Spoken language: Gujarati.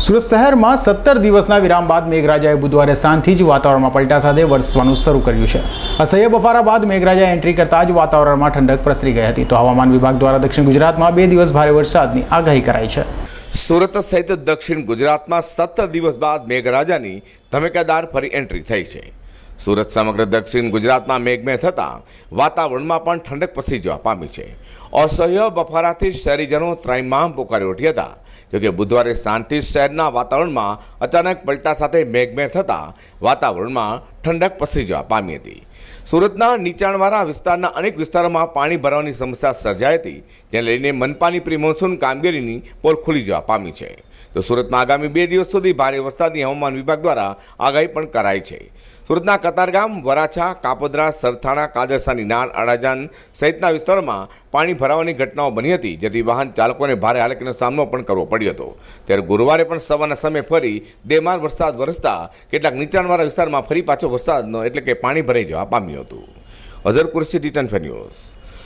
સુરત શહેરમાં સત્તર દિવસના વિરામ બાદ મેઘરાજાએ બુધવારે સાંજથી જ વાતાવરણમાં પલટા સાથે વરસવાનું શરૂ કર્યું છે. અસહ્ય બફારા બાદ મેઘરાજાએ એન્ટ્રી કરતા જ વાતાવરણમાં ઠંડક પ્રસરી ગઈ હતી. તો હવામાન વિભાગ દ્વારા દક્ષિણ ગુજરાતમાં બે દિવસ ભારે વરસાદની આગાહી કરાઈ છે. સુરત સહિત દક્ષિણ ગુજરાતમાં સત્તર દિવસ બાદ મેઘરાજાની ધમેકાદાર ફરી એન્ટ્રી થઈ છે. સુરત સમગ્ર દક્ષિણ ગુજરાતમાં મેઘમય થતાં વાતાવરણમાં પણ ઠંડક પ્રસરી જવા પામી છે. અસહ્ય બફારાથી શહેરીજનો ત્રાઇમામ પોકારી ઉઠ્યા હતા. જોકે બુધવારે શાંતિ શહેરના વાતાવરણમાં અચાનક પલટા સાથે મેઘમય થતાં વાતાવરણમાં ઠંડક પસરી જવા પામી હતી. સુરતના નીચાણવાળા વિસ્તારના અનેક વિસ્તારોમાં પાણી ભરવાની સમસ્યા સર્જાઈ હતી, જેને લઈને મનપાની પ્રી મોન્સૂન કામગીરીની પોલ ખુલી જવા પામી છે. તો સુરતમાં આગામી બે દિવસ સુધી ભારે વરસાદની હવામાન વિભાગ દ્વારા આગાહી પણ કરાઈ છે. સુરતના કતારગામ, વરાછા, કાપોદ્રા, સરથાણા, કાદરસાની નાળ અડાજાન સહિતના વિસ્તારોમાં પાણી ભરાવાની ઘટનાઓ બની હતી, જેથી વાહન ચાલકોને ભારે હાલકીનો સામનો પણ કરવો પડ્યો હતો. ત્યારે ગુરુવારે પણ સવારના સમયે ફરી દેમાર વરસાદ વરસતા કેટલાક નીચાણવાળા વિસ્તારમાં ફરી પાછો વરસાદનો એટલે કે પાણી ભરાઈ જવા પામ્યું હતું. Azhar Kursi return fair news.